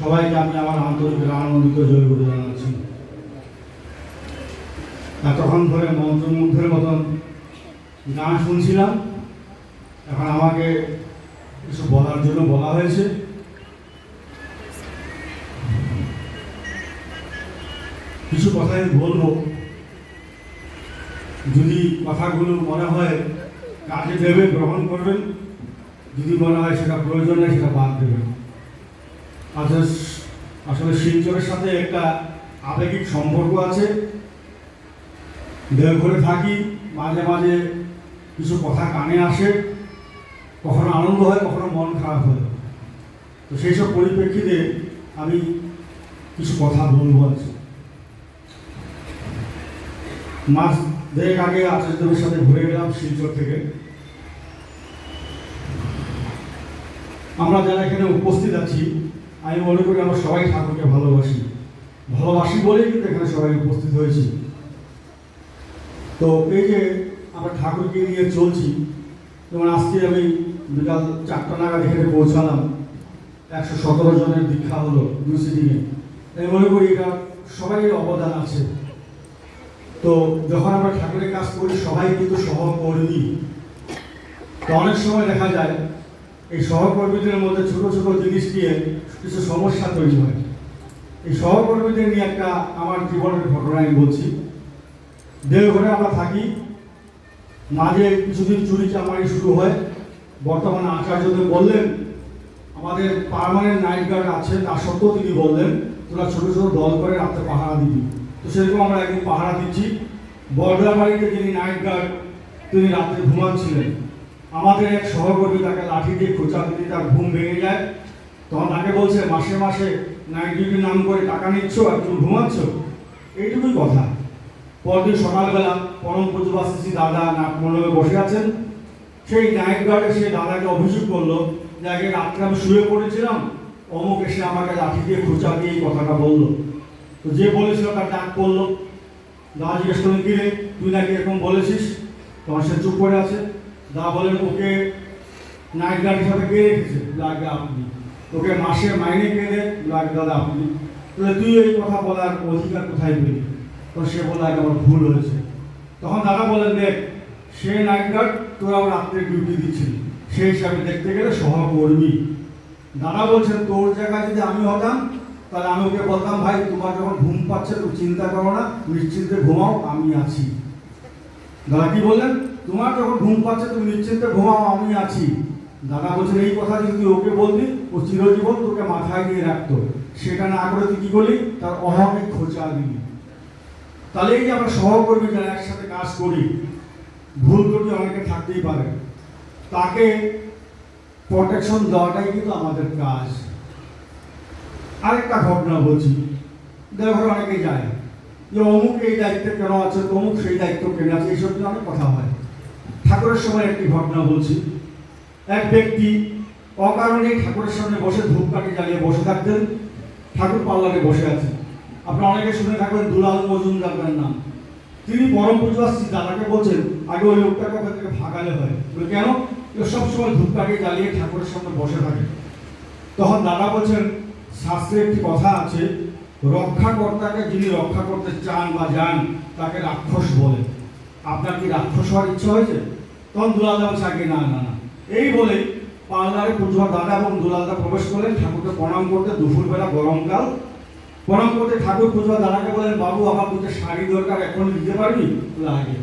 সবাইকে আমি আমার আন্তরিক আনন্দিত জয়গুরু জানাচ্ছি। এতক্ষণ ধরে মন্ত্রমুগ্ধের মতন গান শুনছিলাম, এখন আমাকে কিছু বলার জন্য বলা হয়েছে। কিছু কথা আমি বলব। যদি কথাগুলো মনে হয় কাজে দেবে, গ্রহণ করবেন। যদি মনে হয় সেটা প্রয়োজন নেই, সেটা বাদ দেবেন আসলে আসলে শিলচরের সাথে একটা আবেগিক সম্পর্ক আছে। দেওঘরে থাকি, মাঝে মাঝে কিছু কথা কানে আসে। কখনো আনন্দ হয়, কখনো মন খারাপ হয়। তো সেই সব পরিপ্রেক্ষিতে আমি কিছু কথা বলব আছে মাস দেড়েক আগে আচার্যদের সাথে ঘুরে গেলাম শিলচর থেকে। আমরা যারা এখানে উপস্থিত আছি, আমি মনে করি আমরা সবাই ঠাকুরকে ভালোবাসি। ভালোবাসি বলেই কিন্তু এখানে সবাই উপস্থিত হয়েছি। তো এই যে আমরা ঠাকুরকে নিয়ে চলছি, যেমন আজকে আমি বিকাল চারটা নাগাদ এখানে পৌঁছালাম। একশো সতেরো জনের দীক্ষা হলো দুই সিটিংয়ে আমি মনে করি এটা সবাই অবদান আছে। তো যখন আমরা ঠাকুরের কাজ করি, সবাই কিন্তু সহকর্মী। তো অনেক সময় দেখা যায় এই সহকর্মীদের মধ্যে ছোট ছোট জিনিস নিয়ে কিছু সমস্যা তৈরি হয়। এই সহকর্মীদের নিয়ে একটা আমার জীবনের ঘটনা আমি বলছি। দেওঘরে আমরা থাকি। মাঝে কিছুদিন চুরি চামারি শুরু হয়। বর্তমানে আচার্যদের বললেন, আমাদের পার্মানেন্ট নাইট গার্ড আছে, তা সত্ত্বেও তিনি বললেন, তোরা ছোট ছোট দল করে রাত্রে পাহারা দিবি। তো সেরকম আমরা একদিন পাহারা দিচ্ছি। বাড়িতে যিনি নাইট গার্ড, তিনি রাত্রে ঘুমাচ্ছিলেন। আমাদের এক সহকর্মী তাকে লাঠি দিয়ে খোঁচা দিতে তার ঘুম ভেঙে যায়। তখন তাকে বলছে, মাসে মাসে নাইট ডিউটির নাম করে টাকা নিচ্ছ আর তুমি ঘুমাচ্ছ? এইটুকুই কথা। পরদিন সকালবেলা পরম পুজোবাসী দাদা নাট মণ্ডপে বসে আছেন। সেই নাইট গার্ডে সে দাদাকে অভিযোগ করল যে, আগে রাত্রে আমি শুয়ে পড়েছিলাম, অমুক এসে আমাকে লাঠি দিয়ে খোঁচা দিয়ে এই কথাটা বলল। তো যে বলেছিল তার ডাক পড়ল। দাদা জিজ্ঞেস করলেন, কি রে, তুই নাকি এরকম বলেছিস? তোমার সে চুপ করে আছে। দাদা বলেন ওকে নাইট গার্ড হিসাবে কে রেখেছে? লাগে আপনি। ওকে মাসে মাইনে কে দেন দাদা আপনি। তাহলে তুই এই কথা বলার অধিকার কোথায় পেলি? তো সে বলে আগে আমার ভুল হয়েছে। তখন দাদা বলেন দেখ, সে নাইট গার্ড তোরা রাত্রে ডিউটি দিচ্ছিলি সেই হিসাবে দেখতে গেলে সহকর্মী। দাদা বলছেন, তোর জায়গায় যদি আমি হতাম, তাহলে আমি ওকে বলতাম, ভাই, তোমার যখন ঘুম পাচ্ছে, তুমি চিন্তা করো না, নিশ্চিন্তে ঘুমাও, আমি আছি। দাদা কি বললেন? তোমার যখন ঘুম পাচ্ছে, তুমি নিশ্চিন্তে ঘুমাও, আমি আছি। দাদা বলছেন, এই কথা যদি তুই ওকে বলবি ও চিরজীবন তোকে মাথায় দিয়ে রাখতো। সেটা না করে তুই কি করলি? তার অহংকে খোঁচা দিলি। তাহলে এই যে আমরা সহকর্মী যারা একসাথে কাজ করি, ভুল ত্রুটি অনেকে থাকতেই পারে। তাকে প্রোটেকশন দেওয়াটাই কিন্তু আমাদের কাজ। আরেকটা ঘটনা বলছি, দেখো অনেকে যায় যে অমুক এই দায়িত্বে কেন আছে, তমুক সেই দায়িত্ব কেন আছে, এইসব নিয়ে অনেক কথা হয়। ঠাকুরের সময় একটি ঘটনা বলছি। এক ব্যক্তি অকারণে ঠাকুরের সামনে বসে ধূপকাঠি জ্বালিয়ে বসে থাকতেন। ঠাকুর পাল্লারে বসে আছেন। আপনারা অনেকে শুনে থাকবেন, দুলাল মজুমদার নাম। তিনি পরম পুজোবাসী, দাদাকে বলছেন, আগে ওই লোকটাকে ওখান থেকে ভাগালে হয়? কেন? সবসময় ধূপকাঠি জ্বালিয়ে ঠাকুরের সামনে বসে থাকে। তখন দাদা বলছেন, শাস্ত্রে একটি কথা আছে, রক্ষাকর্তাকে যিনি রক্ষা করতে চান বা যান, তাকে রাক্ষস বলে। আপনার কি রাক্ষস হওয়ার ইচ্ছা হয়েছে? তখন দুলালদা বলছে আগে না না না। এই বলে পার্লারে পুজো দাদা এবং দুলালদা প্রবেশ করলেন, ঠাকুরকে প্রণাম করতে দুপুরবেলা গরমকাল। প্রণাম করতে ঠাকুর পুজো দাদাকে বলেন বাবু, আমার দুটো শাড়ি দরকার এখন দিতে পারবি? লাগে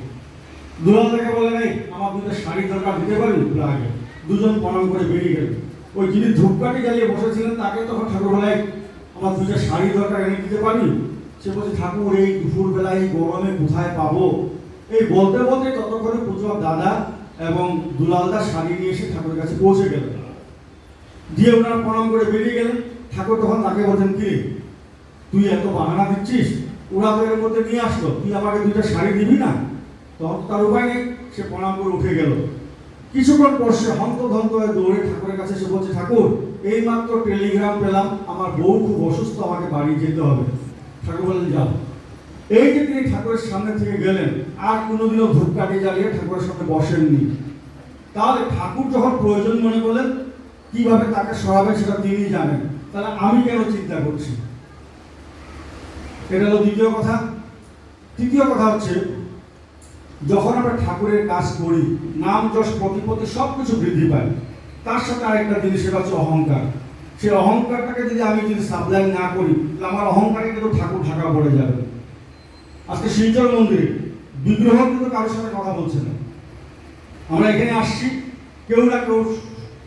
দুলালদাকে বলেন এই, আমার দুটো শাড়ি দরকার, দিতে পারবি? লাগে দুজন প্রণাম করে বেরিয়ে গেল ওই যিনি ধূপকাঠি জ্বালিয়ে বসেছিলেন, তাকে তখন ঠাকুর বলে আমার দুটো শাড়ি দরকার, এনে দিতে পারবি? সে বলছে, ঠাকুর, এই দুপুরবেলা এই গরমে কোথায় পাবো? এই বলতে বলতে ততক্ষণে পুজোর দাদা এবং দুলালদা শাড়ি নিয়ে এসে ঠাকুরের কাছে পৌঁছে গেল। দিয়ে ওনারা প্রণাম করে বেরিয়ে গেলেন। ঠাকুর তখন তাকে বলছেন, কি তুই এত বাহানা দিচ্ছিস? ওরা তো এর মধ্যে নিয়ে আসলো। তুই আমাকে দুইটা শাড়ি দিবি না? তখন তার উপায় নেই, সে প্রণাম করে উঠে গেল। কিছুক্ষণ পর সে হন্তধন্ত হয়ে দৌড়ে ঠাকুরের কাছে এসে বলছে, ঠাকুর এই মাত্র টেলিগ্রাম পেলাম। আমার বউ খুব অসুস্থ, আমাকে বাড়ি যেতে হবে। ঠাকুর বললেন, যাও। এই যে তিনি ঠাকুরের সামনে থেকে গেলেন আর কোনোদিনও ধূপকাঠি জ্বালিয়ে ঠাকুরের সামনে বসেননি। তাহলে ঠাকুর যখন প্রয়োজন মনে করলেন, কীভাবে তাকে সরাবে সেটা তিনি জানেন। তাহলে আমি কেন চিন্তা করছি? এটা হলো দ্বিতীয় কথা। তৃতীয় কথা হচ্ছে, যখন আমরা ঠাকুরের কাজ করি, নাম, যশ, প্রতিপত্তি সব কিছু বৃদ্ধি পায়। তার সাথে আরেকটা জিনিস, সেটা হচ্ছে অহংকার। সেই অহংকারটাকে যদি আমি যদি সাপ্লাই না করি, তাহলে আমার অহংকারে কিন্তু ঠাকুর ঢাকা পড়ে যাবে। আজকে শিলচর মন্দিরে বিগ্রহ কিন্তু কারোর সাথে কথা বলছে না। আমরা এখানে আসছি, কেউ না কেউ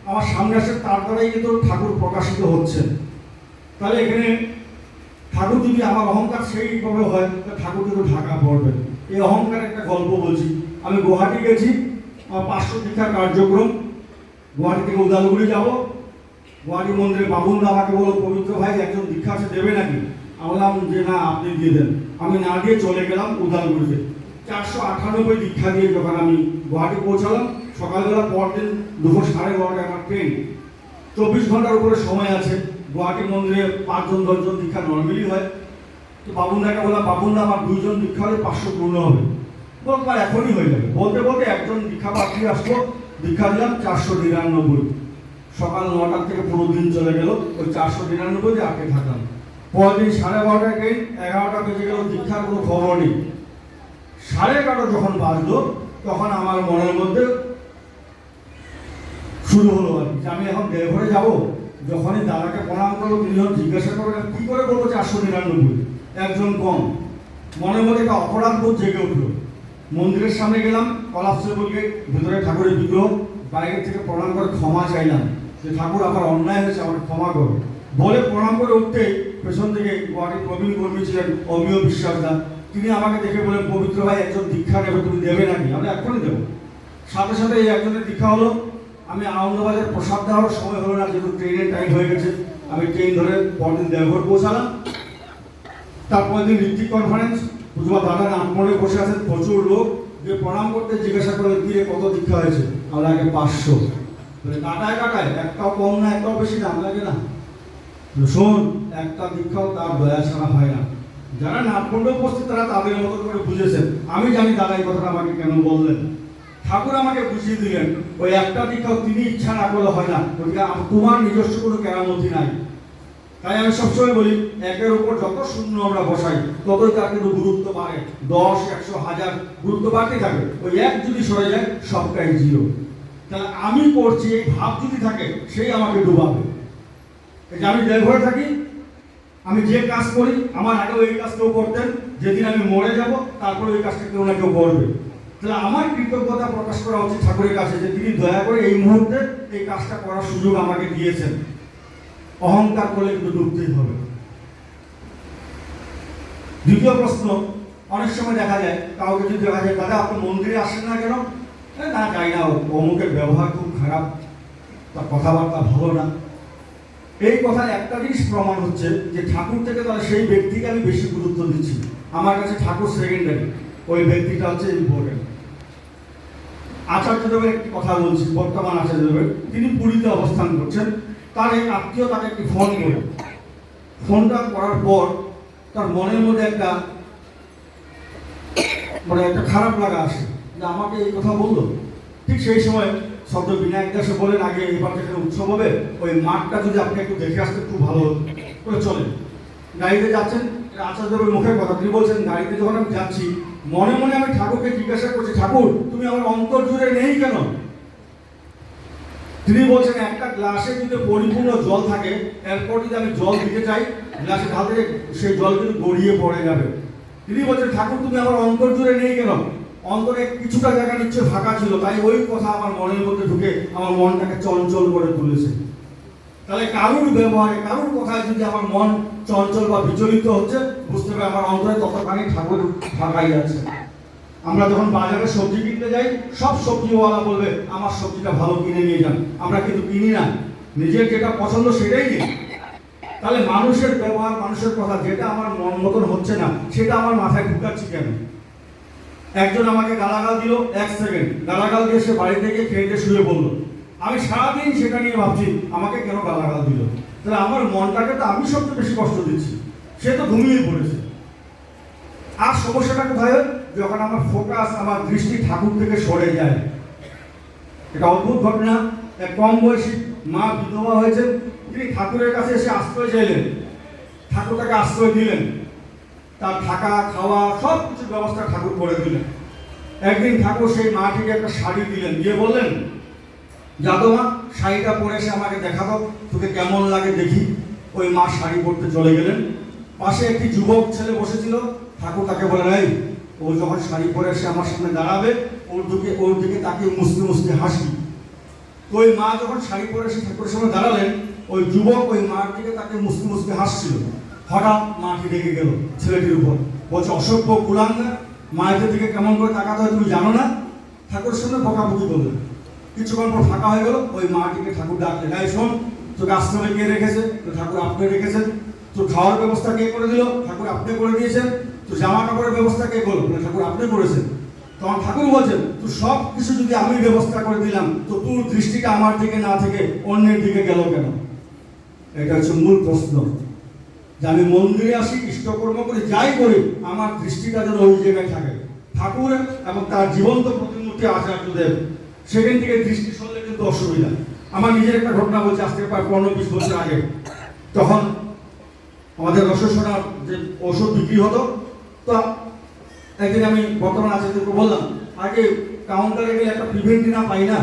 আমার সামনে আসে তার দ্বারাই কিন্তু ঠাকুর প্রকাশিত হচ্ছে। তাহলে এখানে ঠাকুর যদি আমার অহংকার সেইভাবে হয় তাহলে ঠাকুর কিন্তু ঢাকা পড়বে। এই অহংকার একটা গল্প বলছি। আমি গুয়াহাটি গেছি, আমার পাঁচশো দীক্ষার কার্যক্রম। গুয়াহাটি থেকে উদালগুড়ি যাব। গুয়াহাটি মন্দিরে বাবুন আমাকে বলো, পবিত্র ভাই, একজন দীক্ষা আছে, দেবে নাকি? আমি যে, না, আপনি দিয়ে দেন। আমি না দিয়ে চলে গেলাম উদালগুড়িতে। চারশো আটানব্বই দীক্ষা দিয়ে যখন আমি গুয়াহাটি পৌঁছালাম, সকালবেলা পরদিন দুপুর সাড়ে বারোটায় আমার ট্রেন চব্বিশ ঘণ্টার উপরে সময় আছে। গুয়াহাটি মন্দিরে পাঁচজন, দশজন দীক্ষা নর্মালি হয়। তো বাবুনদাকে বললাম, বাবুনদা, আমার দুইজন দীক্ষা হলে পাঁচশো পূর্ণ হবে। বলতো এখনই হয়ে যাবে। বলতে বলতে একজন দীক্ষা পাত্রী আসলো। দীক্ষা দিলাম চারশো নিরানব্বই। সকাল নটার থেকে পুরো দিন চলে গেল ওই চারশো নিরানব্বই আটকে থাকলাম। পরের দিন সাড়ে বারোটায় গেই এগারোটা বেজে গেল, দীক্ষার কোনো খবর নেই। সাড়ে এগারোটা যখন বাজলো, তখন আমার মনের মধ্যে শুরু হলো আর কি আমি এখন দেওঘরে যাব, যখনই দাদাকে প্রণাম করব তিনি যখন জিজ্ঞাসা করবেন কি করে বলব চারশো নিরানব্বই? একজন কম। মনের মধ্যে একটা অপরাধ বোধ জেগে উঠল। মন্দিরের সামনে গেলাম কলাপসেবলকে ভেতরে ঠাকুরের বিগ্রহ বাইরে থেকে প্রণাম করে ক্ষমা চাইলাম, যে ঠাকুর আমার অন্যায় হয়েছে, আমাকে ক্ষমা করো। বলে প্রণাম করে উঠতে পেছন থেকে গুয়াহাটির প্রবীণ কর্মী ছিলেন অমিয় বিশ্বাসদা তিনি আমাকে দেখে বলেন পবিত্র ভাই, একজন দীক্ষা নেবে, তুমি দেবে নাকি? আমরা এখনই দেবো। সাথে সাথে এই একজনের দীক্ষা হলো। আমি আনন্দবাজার প্রসাদ দেওয়ার সময় হলো না, যেহেতু ট্রেনের টাইম হয়ে গেছে, আমি ট্রেন ধরে পরদিন দেওঘর পৌঁছালাম। তারপর দিন ঋত্বিক কনফারেন্স পুজো দাদা নাটমনে বসে আছেন, প্রচুর লোক। যে প্রণাম করতে জিজ্ঞাসা করলেন, কি কত দীক্ষা হয়েছে? আমরা আগে পাঁচশো। কাটায় কাটায়, একটাও কম না, একটাও বেশি দাম লাগে না। শোন, একটা দীক্ষাও তার দয়া ছাড়া হয় না। যারা নাটমণ্ডে উপস্থিত, তারা তাদের মতো করে বুঝেছেন। আমি জানি দাদা এই কথাটা আমাকে কেন বললেন। ঠাকুর আমাকে বুঝিয়ে দিলেন, ওই একটা দীক্ষাও তিনি ইচ্ছা না করলে হয় না। তোমার নিজস্ব কোনো কেরামতি নাই। তাই আমি সবসময় বলি, একের উপর যত শূন্য আমরা বসাই, ততই তার কিন্তু গুরুত্ব বাড়ে। দশ, একশো, হাজার গুরুত্ব বাড়তে থাকে। ওই এক যদি সরে যায়, সবটাই জিরো। তাহলে আমি করছি, এই ভাব যদি থাকে, সেই আমাকে ডুবাবে। আমি দেড়ঘরে থাকি আমি যে কাজ করি আমার আগেও এই কাজ কেউ করতেন যেদিন আমি মরে যাব তারপরে ওই কাজটা কেউ না কেউ করবে। তাহলে আমার কৃতজ্ঞতা প্রকাশ করা উচিত ঠাকুরের কাছে যে তিনি দয়া করে এই মুহূর্তে এই কাজটা করার সুযোগ আমাকে দিয়েছেন। অহংকার করলে কিন্তু ডুবতেই হবে। দ্বিতীয় প্রশ্ন অনেক সময় দেখা যায় কাউকে যদি দেখা যায় দাদা আপনি মন্দিরে আসেন না কেন? "এ, না যাই না অমুকের ব্যবহার খুব খারাপ তার কথাবার্তা ভালো না। এই কথার একটা জিনিস প্রমাণ হচ্ছে যে ঠাকুর থেকে তাহলে সেই ব্যক্তিকে আমি বেশি গুরুত্ব দিচ্ছি। আমার কাছে ঠাকুর সেকেন্ডারি ওই ব্যক্তিটা হচ্ছে ইম্পর্টেন্ট আচার্যদেবের একটি কথা বলছি, বর্তমান আচার্যদেবের তিনি পুরীতে অবস্থান করছেন, তার এক আত্মীয় তাকে একটি ফোন করে। ফোনটা করার পর তার মনের মধ্যে একটা মানে একটা খারাপ লাগা আসে যে আমাকে এই কথা বলল। ঠিক সেই সময় শব্দ বিনায়ক দাসে বলেন, আগে এবার যেখানে উৎসব হবে। ওই মাঠটা যদি আপনি একটু দেখে আসতে খুব ভালো করে চলে। গাড়িতে যাচ্ছেন আচার্যদেবের মুখের কথা। তিনি বলছেন, গাড়িতে যখন আমি যাচ্ছি, মনে মনে আমি ঠাকুরকে জিজ্ঞাসা করছি, ঠাকুর, তুমি আমার অন্তর জুড়ে নেই কেন? তিনি বলছেন, একটা গ্লাসে যদি পরিপূর্ণ জল থাকে, এরপর যদি আমি জল দিতে চাই, গ্লাসে ঢালতে সেই জল কিন্তু গড়িয়ে পড়ে যাবে। তিনি বলছেন, ঠাকুর, তুমি আমার অন্তর জুড়ে নেই কেন? অন্তরে কিছুটা জায়গা নিশ্চয় ফাঁকা ছিল, তাই ওই কথা আমার মনের মধ্যে ঢুকে আমার মনটাকে চঞ্চল করে তুলেছে। তাহলে কারুর ব্যবহারে, কারুর কথায় যদি আমার মন চঞ্চল বা বিচলিত হচ্ছে, বুঝতে হবে আমার অন্তরে ততখানি ঠাকুর ফাঁকাই আছে। আমরা যখন বাজারে সবজি কিনতে যাই, সব সবজিওয়ালা বলবে, আমার সবজিটা ভালো কিনে নিয়ে যান। আমরা কিন্তু কিনি না। নিজের যেটা পছন্দ সেটাই নিই। তাহলে মানুষের ব্যবহার, মানুষের কথা, যেটা আমার মন মতন হচ্ছে না, সেটা আমার মাথায় ঢুকাচ্ছি কেন? একজন আমাকে গালাগাল দিল এক সেকেন্ড গালাগাল দিয়ে সে বাড়ি থেকে খেয়ে শুয়ে বলল আমি সারাদিন সেটা নিয়ে ভাবছি, আমাকে কেন গালাগাল দিল? তাহলে আমার মনটাকে তো আমি সবচেয়ে বেশি কষ্ট দিচ্ছি। সে তো ঘুমিয়ে পড়েছে। আর সমস্যাটা কোথায় যখন আমার ফোকাস আমার দৃষ্টি ঠাকুর থেকে সরে যায়। এটা অদ্ভুত ঘটনা। এক কম বয়সী মা বিধবা হয়েছেন। তিনি ঠাকুরের কাছে এসে আশ্রয় চাইলেন। ঠাকুর তাকে আশ্রয় দিলেন। তার থাকা, খাওয়া সব কিছু ব্যবস্থা ঠাকুর করে দিলেন। একদিন ঠাকুর সেই মাটিকে একটা শাড়ি দিলেন। দিয়ে বললেন যাদমা শাড়িটা পরে এসে আমাকে দেখাবো তোকে কেমন লাগে দেখি। ওই মা শাড়ি পরতে চলে গেলেন। পাশে একটি যুবক ছেলে বসেছিল। ঠাকুর তাকে বলে নাই ও যখন শাড়ি পরে এসে আমার সামনে দাঁড়াবে, ওর দিকে ওর দিকে তাকে মুসকে মুসকে হাসি তো ওই মা যখন শাড়ি পরে এসে ঠাকুরের সামনে দাঁড়ালেন, ওই যুবক ওই মার দিকে তাকে মুসকে মুসকে হাসছিল। হঠাৎ মাটি ডেকে গেল ছেলেটির উপর। বলছে, অসভ্য কুলাঙ্গা মায়ের দিকে কেমন করে তাকাতে হয় তুমি জানো না? ঠাকুরের সামনে বকাবকি করলেন কিছুক্ষণ পর ফাঁকা হয়ে গেল, ওই মাটিকে ঠাকুর ডাকলেন এই শোন, তোকে আশ্রমে কে রেখেছে? তো ঠাকুর আপনি রেখেছেন। তো খাওয়ার ব্যবস্থা কে করে দিল? ঠাকুর আপনি করে দিয়েছেন। তো জামা কাপড়ের ব্যবস্থা কে করল? ঠাকুর আপনি করেছেন। তখন ঠাকুর বলছেন তো সব কিছু যদি আমি ব্যবস্থা করে দিলাম, তো তোর দৃষ্টিটা আমার দিকে না থেকে অন্যের দিকে গেল কেন? এটা হচ্ছে মূল প্রশ্ন। যে আমি মন্দিরে আসি ইষ্টকর্ম করে, যাই করি, আমার দৃষ্টিটা যেন ওই জায়গায় থাকে। ঠাকুর এবং তার জীবন্ত প্রতিমূর্তি আচার্যদেব, সেখান থেকে দৃষ্টি সরলে কিন্তু অসুবিধা। আমার নিজের একটা ঘটনা বলছে, আজকে প্রায় পনেরো বিশ বছর আগে। তখন আমাদের রসসোনার যে ওষুধ বিক্রি হতো, তো একদিন আমি বর্তমান আচার্যকে বললাম, আগে কাউন্টারে গেলে একটা প্রিভেন্টি না পাই না?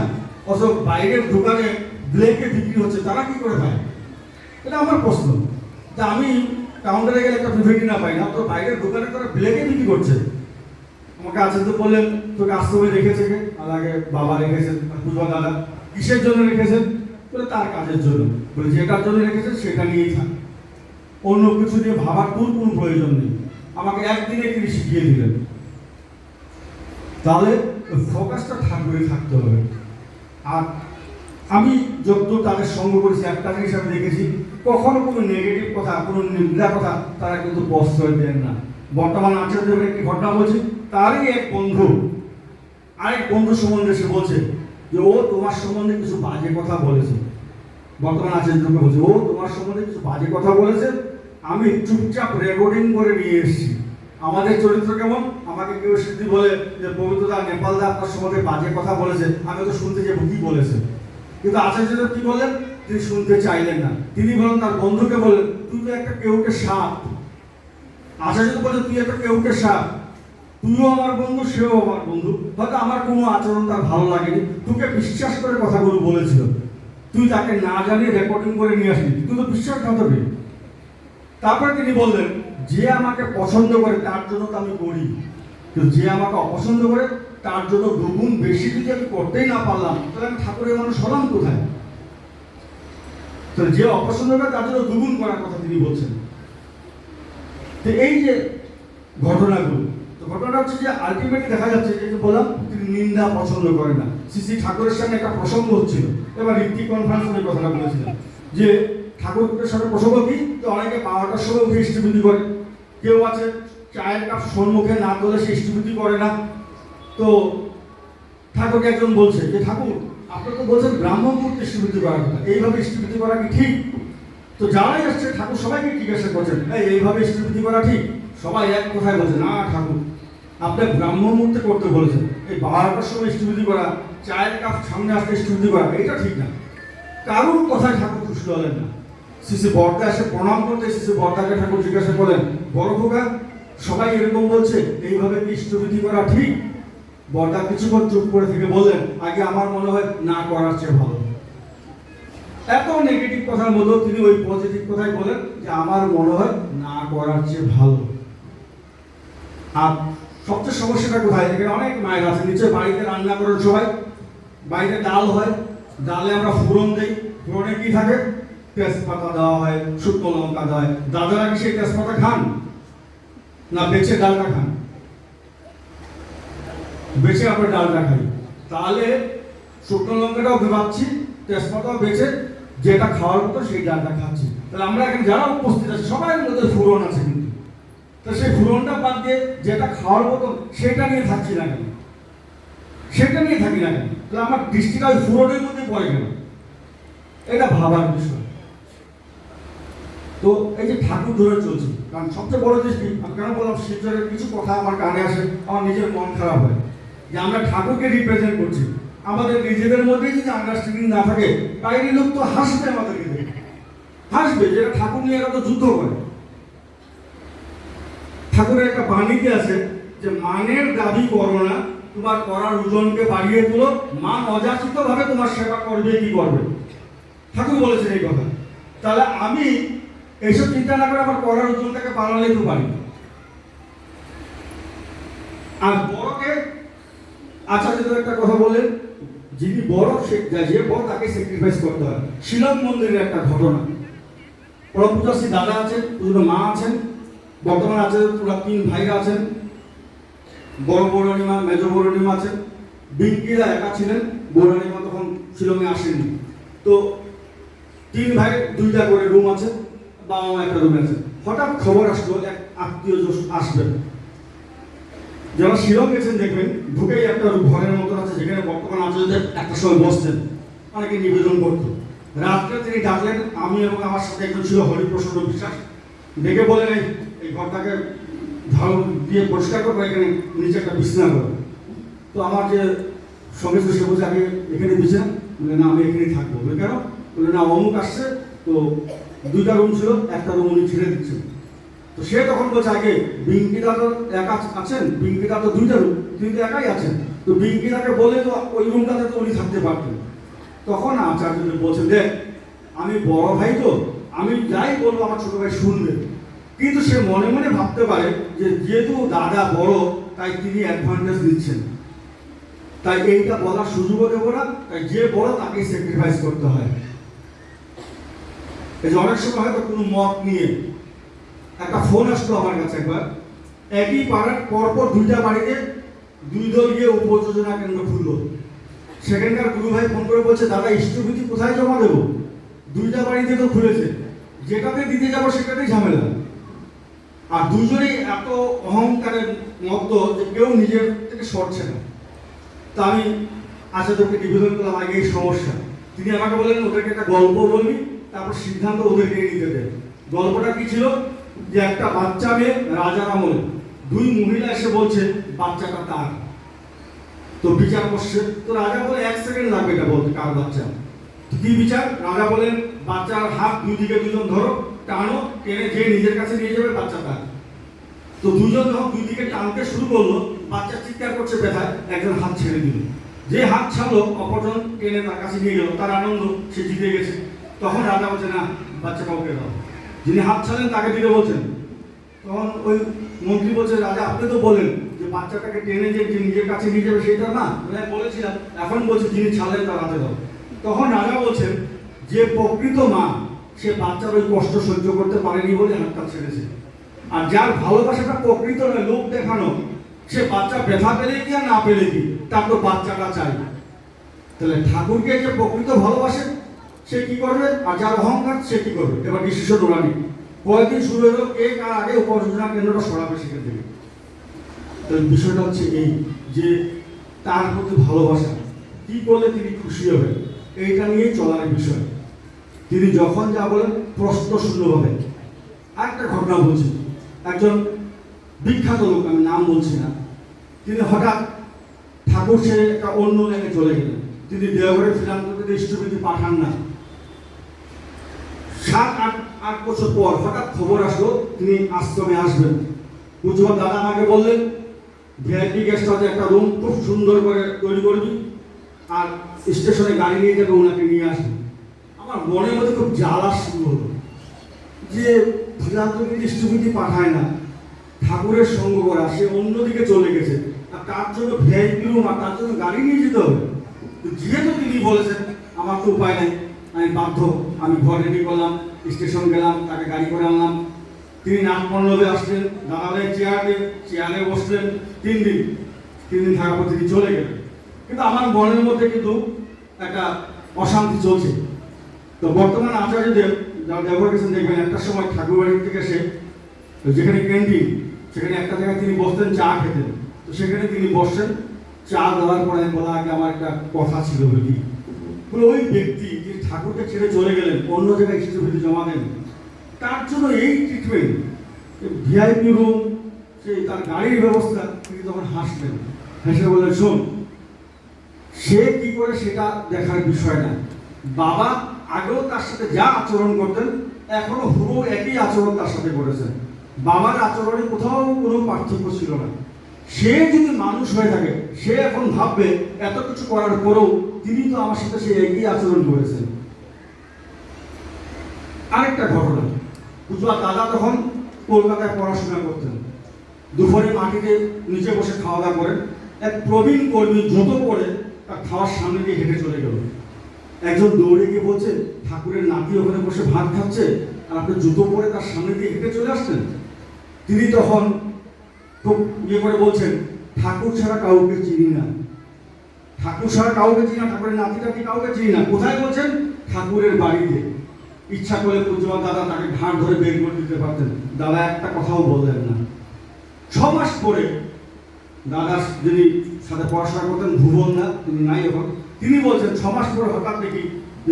অথচ বাইরের দোকানে ব্লেকে বিক্রি হচ্ছে, তারা কি করে পায়? এটা আমার প্রশ্ন। যে আমি কাউন্টারে গেলে একটা প্রিভেন্টি না পাই না। তো বাইরের দোকানে তারা ব্লেকে বিক্রি করছে। আমাকে আচার্য বললেন, তোকে আশ্রমে রেখেছে কে? আগে বাবা রেখেছেন পূজা দাদা কিসের জন্য রেখেছেন? বলে, তার কাজের জন্য। বলে, যেটার জন্য রেখেছেন সেটা নিয়েই থাক। অন্য কিছু নিয়ে ভাবার তোর কোনো প্রয়োজন নেই। আমাকে একদিনে তিনি শিখিয়ে দিলেন। তাহলে ফোকাসটা ঠাকুরে থাকতে হবে। আর আমি যতদূর তাদের সঙ্গ করেছি, একটা জিনিস আমি দেখেছি কখনো কোনো নেগেটিভ কথা, কোনো নিন্দা কথা, তারা কিন্তু প্রশ্রয় দেন না। বর্তমান আচার্যদের একটি ঘটনা বলছি, তারই এক বন্ধু, আরেক বন্ধু সম্বন্ধে সে বলছে যে, ও তোমার সম্বন্ধে কিছু বাজে কথা বলেছে। বর্তমান আচার্যকে বলছে, ও তোমার সম্বন্ধে কিছু বাজে কথা বলেছে? আমি চুপচাপ রেকর্ডিং করে নিয়ে এসেছি। আমাদের চরিত্র কেমন? আমাকে কেউ সিদ্ধি বলে যে পবিত্রদা নেপালদা আপনার সম্বন্ধে বাজে কথা বলেছে। আমি তো শুনতে যাব কি বলেছে? কিন্তু আচার্যদেব কি বলেন তিনি শুনতে চাইলেন না। তিনি বলেন তার বন্ধুকে বলেন তুই তো একটা কেউকে সাপ। আচার্য বলে তুই একটা কেউকে সাপ, তুইও আমার বন্ধু, সেও আমার বন্ধু। হয়তো আমার কোনো আচরণ তার ভালো লাগেনি। তোকে বিশ্বাস করে কথাগুলো বলেছিল। তুই তাকে না জানিয়ে রেকর্ডিং করে নিয়ে আসলি। তুই তো বিশ্বাস বিশ্বাসঘাতক তারপরে তিনি বললেন, যে আমাকে পছন্দ করে, তার জন্য তো আমি করি কিন্তু যে আমাকে অপছন্দ করে, তার জন্য দুগুণ বেশি যদি আমি করতেই না পারলাম, তাহলে আমি ঠাকুরের মানুষ হলাম কোথায়? তো যে অপছন্দ করে তার জন্য দুগুণ করার কথা তিনি বলছেন। তো এই যে ঘটনাগুলো, তো ঘটনাটা হচ্ছে যে আলটিমেটলি দেখা যাচ্ছে যে বললাম, তিনি নিন্দা পছন্দ করে না। শ্রী ঠাকুরের সামনে একটা প্রসঙ্গ হচ্ছিল। এবার ঋত্বিক কনফারেন্স ওই কথাটা বলেছিলেন যে, ঠাকুরের সামনে প্রসঙ্গ কি? তো অনেকে বারোটার সময় উঠে ইষ্টবিধি করে। কেউ আছে, চায়ের কাপ সম্মুখে না তোলে সে ইষ্টবিধি করে না। তো ঠাকুরকে একজন বলছে যে, ঠাকুর আপনি তো বলছেন ব্রাহ্ম মুহূর্তে করার কথা। এইভাবে ইষ্টবিধি করা কি ঠিক? তো যারাই আসছে, ঠাকুর সবাইকে জিজ্ঞাসা করছেন, এই, এইভাবে ইষ্টবিধি করা ঠিক? সবাই এক কথায় বলছে, না, ঠাকুর, আপনি ব্রাহ্ম মুহূর্তে করতে বলেছেন। এই বারোটার সময় ইষ্টবিধি করা, চায়ের কাপ সামনে আসতে ইষ্টবিধি করা, এটা ঠিক না। কারোর কথায় ঠাকুর খুশি হলেন না। শিশু বর্দা এসে প্রণাম করতে শিশু বর্দাকে ঠাকুর জিজ্ঞাসা করলেন, বড় খোকা, সবাই এরকম বলছে, এইভাবে কি ইষ্টবিধি করা ঠিক? বর্দা কিছুক্ষণ চুপ করে থেকে বললেন, আগে আমার মনে হয় না করার চেয়ে ভালো। এত নেগেটিভ কথার মধ্যেও তিনি ওই পজিটিভ কথাই বলেন যে আমার মনে হয় না করার চেয়ে ভালো। আর সবচেয়ে সমস্যাটা কোথায়? এখানে অনেক মায়ের আছে নিশ্চয় বাড়িতে রান্না করেন সবাই। বাড়িতে ডাল হয়, ডালে আমরা ফোড়ন দিই। ফোড়নে কি থাকে? তেজপাতা দেওয়া হয়, শুকনো লঙ্কা দেওয়া হয়। দাদারা কি সেই তেজপাতা খান? না বেছে ডালটা খান? বেছে আমরা ডালটা খাই। তাহলে শুকনো লঙ্কাটাও দেবাচ্ছি তেজপাতাও বেছে যেটা খাওয়ার মতো সেই ডালটা খাচ্ছি। তাহলে আমরা এখানে যারা উপস্থিত আছে, সবাই মধ্যে ফুরন আছে কিন্তু। তো সেই ফুরনটা বাদ দিয়ে যেটা খাওয়ার মতো সেটা নিয়ে থাকছি না কেন? সেটা নিয়ে থাকি না কেন? তাহলে আমার দৃষ্টিটা ওই ফুরনের মধ্যে পড়ে গেল এটা ভাবার বিষয়। তো এই যে ঠাকুর ধরে চলছে, কারণ সবচেয়ে বড় জিনিস আমি কেন বললাম শিবচরের কিছু কথা আমার কানে আসে, আমার নিজের মন খারাপ হয়। যে আমরা ঠাকুরকে রিপ্রেজেন্ট করছি। আমাদের নিজেদের মধ্যে যদি আন্ডারস্ট্যান্ডিং না থাকে বাইরের লোক তো হাসবে আমাদেরকে। হাসবে, যেটা ঠাকুর নিয়ে এরা তো যুদ্ধ করে। ঠাকুরের একটা বাণীতে আছে যে, মানের দাবি করো না, তোমার করার ওজনকে বাড়িয়ে তুলো। মান অযাচিত ভাবে তোমার সেবা করবে, কি করবে? ঠাকুর বলেছেন এই কথা। তাহলে আমি এইসব চিন্তা না করে আমার করার ওজনটাকে বাড়ালেই তো পারি। আর বড়কে আচার্য একটা কথা বললেন যিনি বড় যে বড় তাকে স্যাক্রিফাইস করতে হয়। শিলং মন্দিরের একটা ঘটনা। পরম পূজাশ্রী দাদা আছেন পুজো মা আছেন, বর্তমানে আছে পুরো তিন ভাইরা আছেন। বড় বৌরানিমা মেজ বৌরানিমা আছেন। বিঙ্কিরা একা ছিলেন বৌরানিমা তখন শিলংয়ে আসেননি। তো তিন ভাই, দুইটা করে রুম আছে বাবা মা একটা রুমে আছে। হঠাৎ খবর আসলো, এক আত্মীয় আসবেন। যারা শিলং গেছেন দেখবেন, ঢুকেই একটা ঘরের মতো আছে, যেখানে বর্তমান আচার্যদের একটা সময় বসতেন। অনেকে নিবেদন করতো। রাত্রে তিনি ডাকলেন, আমি এবং আমার সাথে একজন ছিল হরিপ্রসন্ন বিশ্বাস। ডেকে বলেন এই এই ঘরটাকে ঝাড়ু দিয়ে পরিষ্কার করব এখানে নিচে একটা বিছানা করব তো আমার যে সঙ্গে সে বলছে আগে এখানে বিছানা। বলে না, আমি এখানেই থাকব। বলে কেন? বলে না, অমুক আসছে। তো দুইটা রুম ছিল, একটা রুম উনি ছেড়ে দিচ্ছেন। তো সে তখন বলছে, আগে বিঙ্কিদা তো একা আছেন? বিঙ্কিদা তো দুইটা রুম তিনি তো একাই আছেন। তো বিঙ্কিদাকে বলে তো ওই রুমটাতে তো উনি থাকতে পারতেন। তখন আচার্য বলছেন, দেখ, আমি বড় ভাই তো, আমি যাই বলব, আমার ছোট ভাই শুনবে। কিন্তু সে মনে মনে ভাবতে পারে যে যেহেতু দাদা বড়, তাই তিনি অ্যাডভান্টেজ দিচ্ছেন। তাই এইটা বলার সুযোগও দেবো না, তাই যে বড় তাকে স্যাক্রিফাইস করতে হয়। এই যে অনেক সময় হয়তো কোনো মত নিয়ে একটা ফোন আসলো আমার কাছে একবার। একই পাড়ার পরপর দুইটা বাড়িতে দুই দল গিয়ে উপযোজনা কেন্দ্র খুললো। সেখানকার গুরু ভাই ফোন করে বলছে, দাদা ইষ্টভূতি কোথায় জমা দেবো? দুইটা বাড়িতে তো খুলেছে। যেটাতে দিতে যাব সেটাতেই ঝামেলা। আর দুজনেই এত অহংকারের মতো যে কেউ নিজের থেকে সরছে না। তা আমি আচার্যকে নিবেদন করলাম, আগে এই সমস্যা। তিনি আমাকে বললেন, ওদেরকে একটা গল্প বলবি, তারপর সিদ্ধান্ত ওদেরকে নিতে দেবে গল্পটা কি ছিল? যে একটা বাচ্চা মেয়ে রাজার আমলে, দুই মহিলা এসে বলছে, বাচ্চাটা তার তো বিচার করছে। তো রাজা বলে, এক সেকেন্ড লাগবে এটা বলতে, কার বাচ্চা? কি বিচার? রাজা বলেন, বাচ্চার হাত দুই দিকে দুজন ধরো, টানো, টেনে যে নিজের কাছে নিয়ে যাবে বাচ্চা তার তো দুজন যখন দুই দিকে টানতে শুরু করল, বাচ্চা চিৎকার করছে ব্যথায়, একজন হাত ছেড়ে দিল। যে হাত ছাড়লো, অপরজন টেনে তার কাছে নিয়ে গেল, তার আনন্দ সে জিতে গেছে। তখন রাজা বলছে, না বাচ্চা কাউকে দাও। যিনি হাত ছাড়েন তাকে দিতে বলছেন। তখন ওই মন্ত্রী বলছে রাজা আপনি তো বলেন যে বাচ্চাটাকে টেনে যে নিজের কাছে নিয়ে যাবে সেটা না। "হ্যাঁ, বলেছিলাম এখন বলছে যিনি ছাড়লেন তার হাতে দাও তখন রাজা বলছেন যে প্রকৃত মা সে বাচ্চার ওই কষ্ট সহ্য করতে পারেনি বলে হাতটা ছেড়েছে। আর যার ভালোবাসাটা প্রকৃত নয় লোক দেখানো সে বাচ্চা ব্যথা পেলে কি আর না পেলে কি? তার তো বাচ্চাটা চাই। তাহলে ঠাকুরকে যে প্রকৃত ভালোবাসে সে কি করবে? আর যার অহংকার, সে কি করবে? এবার ডিসিশন ওরানি কয়েকদিন শুরু হলো কে কার আগে উপার্জনা কেন্দ্রটা সরাবে সেখান থেকে। বিষয়টা হচ্ছে এই যে তার প্রতি ভালোবাসা, কি করলে তিনি খুশি হবেন? এইটা নিয়েই চলার বিষয়। তিনি যখন যা বলেন, প্রশ্ন শূন্যভাবে আরেকটা ঘটনা বলছি। একজন বিখ্যাত লোক, আমি নাম বলছি না। তিনি হঠাৎ ঠাকুর ছেড়ে একটা অন্য লাইনে চলে গেলেন। তিনি দেওঘরে ফিরান্তকে ইষ্টবিধি পাঠান না। সাত, আট আট বছর পর হঠাৎ খবর আসলো, তিনি আশ্রমে আসবেন। পুজোর দাদা আমাকে বললেন ভিআইপি গেস্ট হাউসে একটা রুম খুব সুন্দর করে তৈরি করবি আর স্টেশনে গাড়ি নিয়ে যাবে, ওনাকে নিয়ে আসবে। আমার মনের মধ্যে খুব জ্বালা শুরু হলো যে ফিরান্তকে ইষ্টবিধি পাঠায় না। ঠাকুরের সঙ্গ করা, সে অন্যদিকে চলে গেছে। আর তার জন্য ভিআইপি রুম আর তার জন্য গাড়ি নিয়ে যেতে হবে। যেহেতু তিনি বলেছেন, আমার তো উপায় নেই। আমি বাধ্য, আমি ঘর রেডি করলাম স্টেশন গেলাম, তাকে গাড়ি করে আনলাম। তিনি নাট মণ্ডপে আসলেন, দাদাদের চেয়ারে চেয়ারে বসলেন, তিন দিন তিন দিন থাকার পর তিনি চলে গেলেন। কিন্তু আমার মনের মধ্যে কিন্তু একটা অশান্তি চলছে। তো বর্তমান আচার্যদেব, যারা ব্যবহার করেছেন দেখবেন একটা সময় ঠাকুর বাড়ি থেকে এসে যেখানে ক্যান্টিন সেখানে একটা জায়গায় তিনি বসতেন, চা খেতেন। তো সেখানে তিনি বসছেন চা দেওয়ার পরে বলা আগে আমার একটা কথা ছিল বলি। বলে ওই ব্যক্তি যে ঠাকুরকে ছেড়ে চলে গেলেন, অন্য জায়গায় শিশুবৃত্তি জমা দেন, তার জন্য এই ট্রিটমেন্ট ভিআইপি রুম সেই তার গাড়ির ব্যবস্থা, তিনি তখন হাসলেন। হেসে বললেন, শোন, সে কি করে সেটা দেখার বিষয় না। বাবা আগেও তার সাথে যা আচরণ করতেন, এখনও হুবহু একই আচরণ তার সাথে করেছেন। বাবার আচরণে কোথাও কোনো পার্থক্য ছিল না। সে যদি মানুষ হয়ে থাকে, সে এখন ভাববে, এত কিছু করার পরেও তিনি তো আমার সাথে সে একই আচরণ করেছেন। আরেকটা ঘটনা উজ্জ্বল দাদা তখন কলকাতায় পড়াশোনা করতেন। দুপুরে মাটিতে নিচে বসে খাওয়া দাওয়া করেন। এক প্রবীণ কর্মী জুতো পরে তার খাওয়ার সামনে দিয়ে হেঁটে চলে গেল। একজন দৌড়ে গিয়ে বলছে, ঠাকুরের নাতি ওখানে বসে ভাত খাচ্ছে, আর আপনি জুতো পরে তার সামনে দিয়ে হেঁটে চলে আসছেন? তিনি তখন খুব ইয়ে করে বলছেন, ঠাকুর ছাড়া কাউকে চিনি না। ঠাকুর ছাড়া কাউকে চিনি না, ঠাকুরের নাতি টাতি কাউকে চিনি না? কোথায় বলছেন? ঠাকুরের বাড়িতে। ইচ্ছা করলে পূজ্যমান দাদা তাকে ঘাট ধরে বের করে দিতে পারতেন। দাদা একটা কথাও বললেন না। ছ মাস পরে দাদার যিনি সাথে পড়াশোনা করতেন ভুবন না তিনি নাই এখন, তিনি বলছেন ছ মাস পরে হঠাৎ দেখি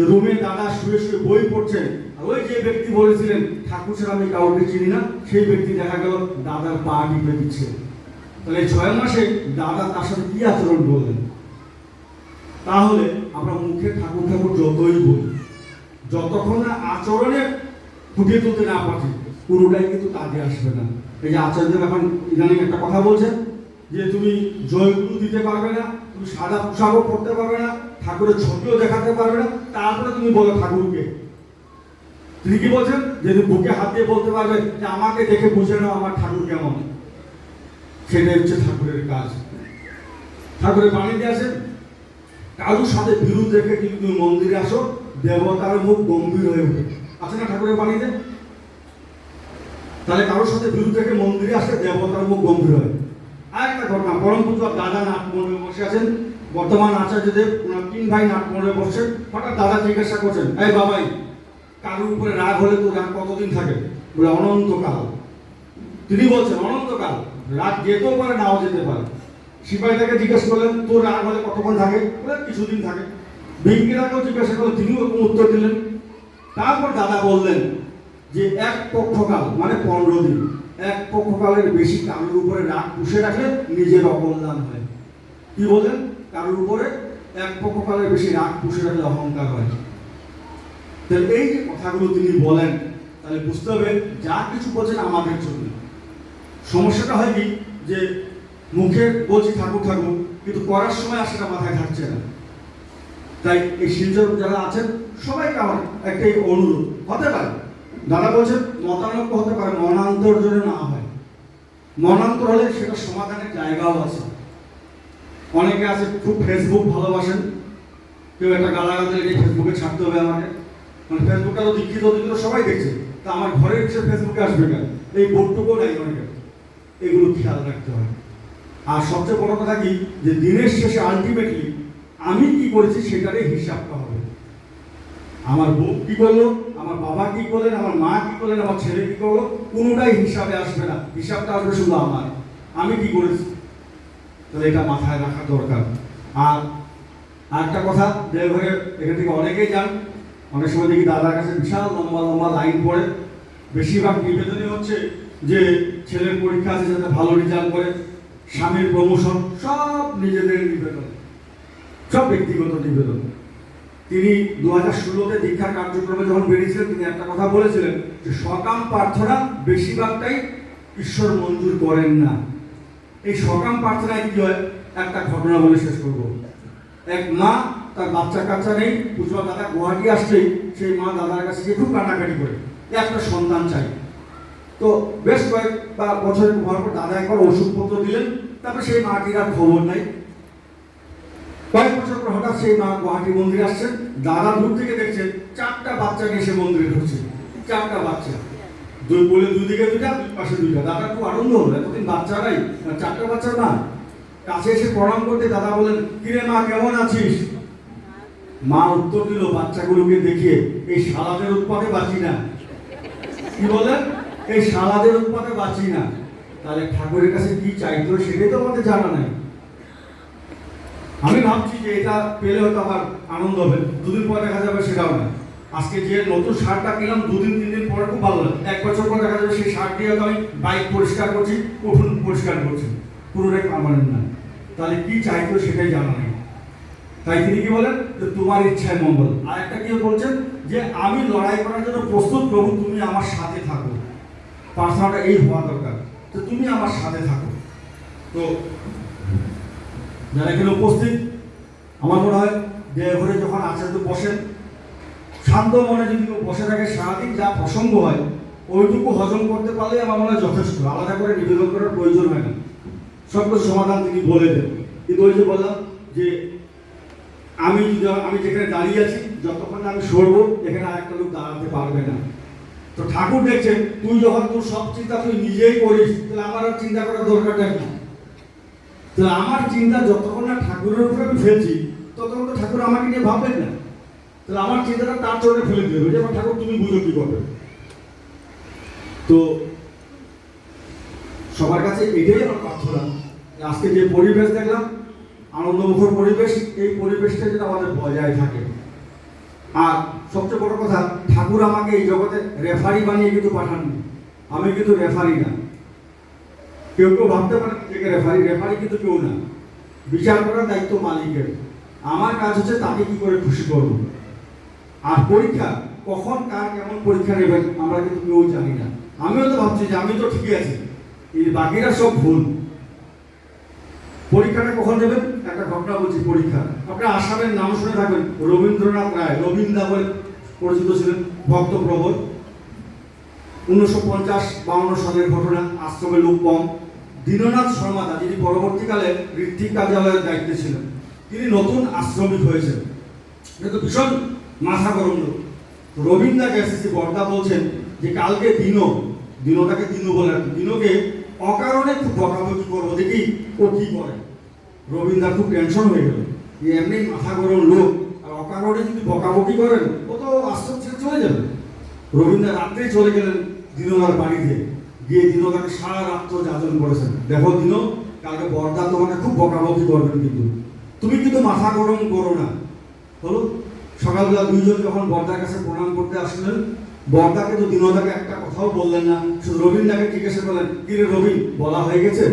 রুমে দাদা শুয়ে শুয়ে বই পড়ছেন ওই যে ব্যক্তি বলেছিলেন, ঠাকুর ছাড়া আমি কাউকে চিনি না। সেই ব্যক্তি দেখা গেল, দাদার পা টিপে দিচ্ছে। তাহলে ছয় মাসে দাদা তার সাথে কি আচরণ করলেন তাহলে আমরা মুখে ঠাকুর ঠাকুর যতই বলি, যতক্ষণ না আচরণে ফুটিয়ে তুলতে না পারি পুরোটাই কিন্তু কাজে আসবে না। এই যে আচার্যদেব এখন ইদানিং একটা কথা বলছেন যে, তুমি জয়গুরু দিতে পারবে না, তুমি সাদা পোশাকও পরতে পারবে না, ঠাকুরের ছবিও দেখাতে পারবে না, তারপরে তুমি বলো ঠাকুরকে। কি বলছেন যে তুমি বুকে হাত দিয়ে বলতে পারবে যে আমাকে দেখে বুঝে নাও আমার ঠাকুর কেমন। সেটাই হচ্ছে ঠাকুরের কাজ। ঠাকুরের দিয়ে আছেন কারোর সাথে বিরোধ রেখে যদি তুমি মন্দিরে আসো, দেবতার মুখ গম্ভীর হয়ে ওঠে। আছে না ঠাকুরের বাণীতে? তাহলে কারোর সাথে বিরোধ রেখে মন্দিরে আসলে দেবতার মুখ গম্ভীর হয়। আর একটা ঘটনা, পরম পূজ্য দাদা নাট বসে আছেন। বর্তমান আচার্যদেব, ওনার তিন ভাই নাট বসছেন। হঠাৎ দাদা জিজ্ঞাসা করছেন, এই বাবাই কারোর উপরে রাগ হলে তো রাগ কতদিন থাকে? বলে অনন্তকাল। তিনি বলছেন, অনন্তকাল। রাগ যেতেও পারে, নাও যেতে পারে। সিপাহী তাকে জিজ্ঞেস করলেন, তোর রাগ হলে কতক্ষণ থাকে? বলে, কিছুদিন থাকে। ভেঙ্কিরাকেও জিজ্ঞাসা করলেন, তিনিও ওরকম উত্তর দিলেন? তারপর দাদা বললেন যে, এক পক্ষকাল মানে পনেরো দিন। এক পক্ষকালের বেশি কারোর উপরে রাগ পুষে রাখলে নিজের অকল্যাণ হয়। কি বলেন কারোর উপরে এক পক্ষকালের বেশি রাগ পুষে রাখলে অহংকার হয়। তাহলে এই যে কথাগুলো তিনি বলেন, তাহলে বুঝতে হবে যা কিছু বলছেন আমাদের জন্য। সমস্যাটা হয় কি? যে মুখে বলছি ঠাকুর ঠাকুর, কিন্তু করার সময় আর সেটা মাথায় থাকছে না। তাই এই শিলচর যারা আছেন, সবাইকে আমার একটাই অনুরোধ, হতে পারে। দাদা বলছেন, মতানৈক্য হতে পারে, মনান্তর জন্য না হয়। মনান্তর হলে সেটা সমাধানের জায়গাও আছে। অনেকে আছে, খুব ফেসবুক ভালোবাসেন। কেউ একটা গালাগাল দিলে ফেসবুকে ছাড়তে হবে আমাকে। মানে ফেসবুকটা তো দীক্ষিত দীক্ষিত সবাই দেখছে। তা আমার ঘরের বিষয়ে ফেসবুকে আসবে কেন? এই বোর্ডটুকু নাই অনেকে। এগুলো খেয়াল রাখতে হয়। আর সবচেয়ে বড় কথা কি? যে দিনের শেষে আলটিমেটলি আমি কি করেছি সেটারই হিসাবটা হবে। আমার বউ কি করল? আমার বাবা কি করলেন? আমার মা কি করলেন? আমার ছেলে কি করল? কোনোটাই হিসাবে আসবে না। হিসাবটা আসবে শুধু আমার। আমি কি করেছি? তাহলে এটা মাথায় রাখা দরকার। আর আরেকটা কথা, দেওঘরে এখান থেকে অনেকেই যান। অনেক সময় দেখি দাদার কাছে বিশাল লম্বা লম্বা লাইন পড়ে। বেশিরভাগ নিবেদনই হচ্ছে যে ছেলের পরীক্ষা আছে যাতে ভালো রেজাল্ট করে, স্বামীর প্রমোশন সব নিজেদের নিবেদন, সব ব্যক্তিগত নিবেদন। তিনি দু হাজার ষোলোতে দীক্ষার কার্যক্রমে যখন বেরিয়েছিলেন, তিনি একটা কথা বলেছিলেন যে সকাম প্রার্থনা বেশিরভাগটাই ঈশ্বর মঞ্জুর করেন না। এই সকাম প্রার্থনায় কি হয়? একটা ঘটনা বলে শেষ করব। এক মা তার বাচ্চা কাচ্চা নেই পুজো দাদা গুয়াহাটি আসলেই সেই মা দাদার কাছে গিয়ে খুব কাটাকাটি করে। একটা সন্তান চাই। তো বেশ কয়েক বা বছরের হওয়ার পর দাদা একবার ওষুধপত্র দিলেন, তারপর সেই মাটির আর খবর নাই। কয়েক বছর পর হঠাৎ সেই মা গুয়াহাটি মন্দিরে আসছেন, দাদা দূর থেকে দেখছেন চারটা বাচ্চা নিয়ে সে মন্দিরে ঢুকছে, চারটা বাচ্চা। দুই বলে দুই দিকে দুইটা, দুই পাশে দুইটা। দাদা খুব আনন্দ হলো, এতদিন বাচ্চা নাই চারটা বাচ্চা না কাছে এসে প্রণাম করতে দাদা বলেন, কিরে মা, কেমন আছিস? মা উত্তর দিল, বাচ্চাগুলোকে দেখিয়ে এই সালাদের উৎপাদে বাঁচি না। কি বলেন এই সালাদের উৎপাদে বাঁচি না। তাহলে ঠাকুরের কাছে কি চাইতো সেটাই তো আমাদের জানা নাই। আমি ভাবছি যে এটা পেলে হয়তো আমার আনন্দ হবে। দুদিন পর দেখা যাবে সেটাও না। আজকে যে নতুন শার্টটা কিনলাম, দুদিন, তিন দিন পরে খুব ভালো লাগে। এক বছর পর দেখা যাবে সেই শার্ট দিয়ে হয়তো আমি বাইক পরিষ্কার করছি, উঠুন পরিষ্কার করছি। পুরোটাই পারমানেন্ট না। তাহলে কি চাইতো সেটাই জানা নেই। তাই তিনি কি বলেন? যে তোমার ইচ্ছায় মঙ্গল। আর একটা কি বলছেন? যে আমি লড়াই করার জন্য প্রস্তুত প্রভু, তুমি আমার সাথে থাকো। প্রার্থনাটা এই হওয়া দরকার তো তুমি আমার সাথে থাকো। তো যারা এখানে উপস্থিত, আমার মনে হয় যে ঘরে যখন আচার্য বসেন। শান্ত মনে যদি কেউ বসে থাকে, সারাদিন যা প্রসঙ্গ হয়, ওইটুকু হজম করতে পারলে আমার মনে হয় যথেষ্ট। আলাদা করে নিবেদন করার প্রয়োজন হয় না। সব কিছু সমাধান তিনি বলে দেন। কিন্তু ওই যে বললাম যে আমি আমি যেখানে দাঁড়িয়ে আছি, যতক্ষণ আমি সরব, এখানে আরেকটা লোক দাঁড়াতে পারবে না। তো ঠাকুর দেখছেন, তুই যখন তোর সব চিন্তা তুই নিজেই করিস, তাহলে আমার আর চিন্তা করার দরকারটা কি তাহলে আমার চিন্তা যতক্ষণ না ঠাকুরের উপরে আমি ফেলছি, ততক্ষণ তো ঠাকুর আমাকে নিয়ে ভাববেন না। তাহলে আমার চিন্তাটা তার চরণে ফেলে দেবে যে, আমার ঠাকুর, তুমি বুঝো কি করবে? তো সবার কাছে এটাই আমার প্রার্থনা। আজকে যে পরিবেশ দেখলাম আনন্দমুখর পরিবেশ, এই পরিবেশটা যেন আমাদের বজায় থাকে। আর সবচেয়ে বড় কথা, ঠাকুর আমাকে এই জগতে রেফারি বানিয়ে কিন্তু পাঠাননি। আমি কিন্তু রেফারি না। কেউ কেউ ভাবতে পারে রেফারি রেফারি কিন্তু কেউ না। বিচার করার দায়িত্ব মালিকের। আমার কাজ হচ্ছে তাকে কি করে খুশি করব? আর পরীক্ষা, কখন, কার কেমন পরীক্ষা নেবেন, আমরা কিন্তু কেউ জানি না। আমিও তো ভাবছি যে আমি তো ঠিকই আছি। এই বাকিরা সব ভুল। পরীক্ষাটা কখন দেবেন? একটা ঘটনা বলছি, পরীক্ষা। আপনার আসামের নাম শুনে থাকবেন। রবীন্দ্রনাথ রায় রবীন্দ্রা বলে পরিচিত ছিলেন ভক্তপ্রবর উনিশশো পঞ্চাশ, বাউন্ন সালের ঘটনা আশ্রমে লোক কম। দীননাথ শর্মাদা যিনি পরবর্তীকালে ঋত্বিক কার্যালয়ের দায়িত্বে ছিলেন, তিনি নতুন আশ্রমিক হয়েছেন। কিন্তু ভীষণ মাথা গরম লোক রবীন্দ্রাকে এসেছি বর্দা বলছেন যে, কালকে দিনো দিনোটাকে দিনু বলে দিনোকে অকারণে খুব বকাবকি করব, দেখি ও কি করে। রবীন্দ্র খুব টেনশন হয়ে গেল। এমনি মাথা গরম লোক, আর অকারণে যদি বকাবকি করেন, ও তো আশ্রম চলে যাবে। রবীন্দ্র রাত্রেই চলে গেলেন দিনোদার বাড়িতে। গিয়ে দিনোদাকে সারা রাত্র যাজন করেছেন। দেখো দিনো, কালকে বর্দা তোমাকে খুব বকাবকি করবেন কিন্তু। তুমি কিন্তু মাথা গরম করো না। হলো সকালবেলা দুইজন যখন বর্দার কাছে প্রণাম করতে আসলেন বর্দা কিন্তু দিনোদাকে একটা কথাও বললেন না শুধু রবীন্দ্রকে জিজ্ঞাসা করলেন কি রে রবীন বলা হয়ে গেছে?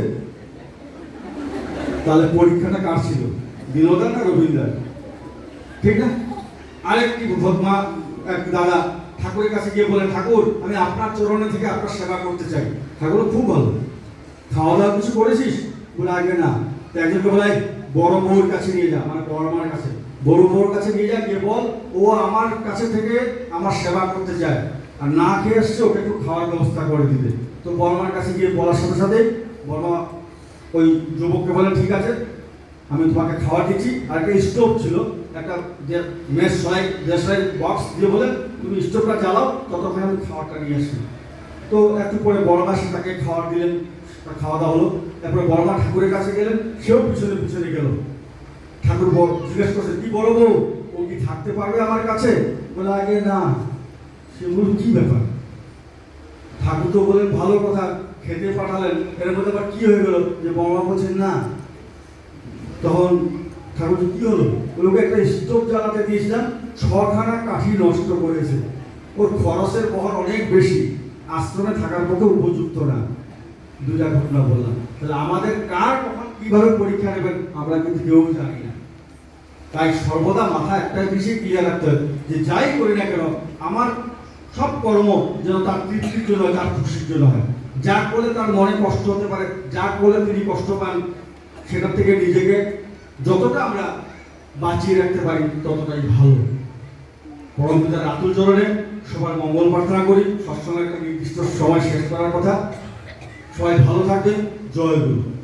তাহলে পরীক্ষাটা কার ছিল বিনোদন না রবীন্দ্র ঠিক না? আরেকটি ভদ্মা এক দাদা ঠাকুরের কাছে গিয়ে বলেন ঠাকুর আমি আপনার চরণে থেকে আপনার সেবা করতে চাই। ঠাকুর খুব ভালো। খাওয়া দাওয়া কিছু করেছিস? বলে আগে না। তো একজনকে বলে "এই, বড় বউর কাছে নিয়ে যা। মানে বড় মার কাছে। বড় বউর কাছে নিয়ে যা, গিয়ে বল, ও আমার কাছে থেকে আমার সেবা করতে চায় আর না খেয়ে এসছে, ওকে একটু খাওয়ার ব্যবস্থা করে দিতে তো বর্মার কাছে গিয়ে বলার সাথে সাথে, বর্মা ওই যুবককে বলেন ঠিক আছে, আমি তোমাকে খাবার দিচ্ছি। আর একটা স্টোভ ছিল, একটা যে মেস সরাই দেশলাই বক্স দিয়ে বলে, তুমি স্টোভটা জ্বালাও, ততক্ষণ আমি খাবারটা নিয়ে আসি তো একটু পরে বড়মা সে তাকে খাবার দিলেন খাওয়া দাওয়া হলো। তারপরে বর্মা ঠাকুরের কাছে গেলেন, সেও পিছনে পিছনে গেল। ঠাকুর জিজ্ঞেস করছে, কি বড় বউ, ও কি থাকতে পারবে আমার কাছে? বলে, আগে না, সে বলল কি ব্যাপার? ঠাকুর তো বলেন ভালো কথা, খেতে পাঠালেন। এর মধ্যে আবার কি হয়ে গেল যে বড়মা বলছেন না। তখন ঠাকুর কি হলো? ওকে একটা স্টোভ জ্বালাতে দিয়েছিলাম, ছখানা কাঠি নষ্ট করেছে। ওর খরচের বহর অনেক বেশি, আশ্রমে থাকার পক্ষে উপযুক্ত না। দুটা ঘটনা বললাম। তাহলে আমাদের কার কখন কীভাবে পরীক্ষা নেবেন, আমরা কিন্তু কেউ জানি তাই সর্বদা মাথা একটা জিনিসই ক্লিয়ার রাখতে হবে যে যাই করি না কেন আমার সব কর্ম যেন তার তৃপ্তির জন্য হয়, তার খুশির জন্য হয়। যা করলে তার মনে কষ্ট হতে পারে যা করলে তিনি কষ্ট পান সেটার থেকে নিজেকে যতটা আমরা বাঁচিয়ে রাখতে পারি ততটাই ভালো। পরম পিতার আতুল চরণে সবার মঙ্গল প্রার্থনা করি। সবসময় একটা নির্দিষ্ট সময় শেষ করার কথা। সবাই ভালো থাকবেন। জয় গুরু।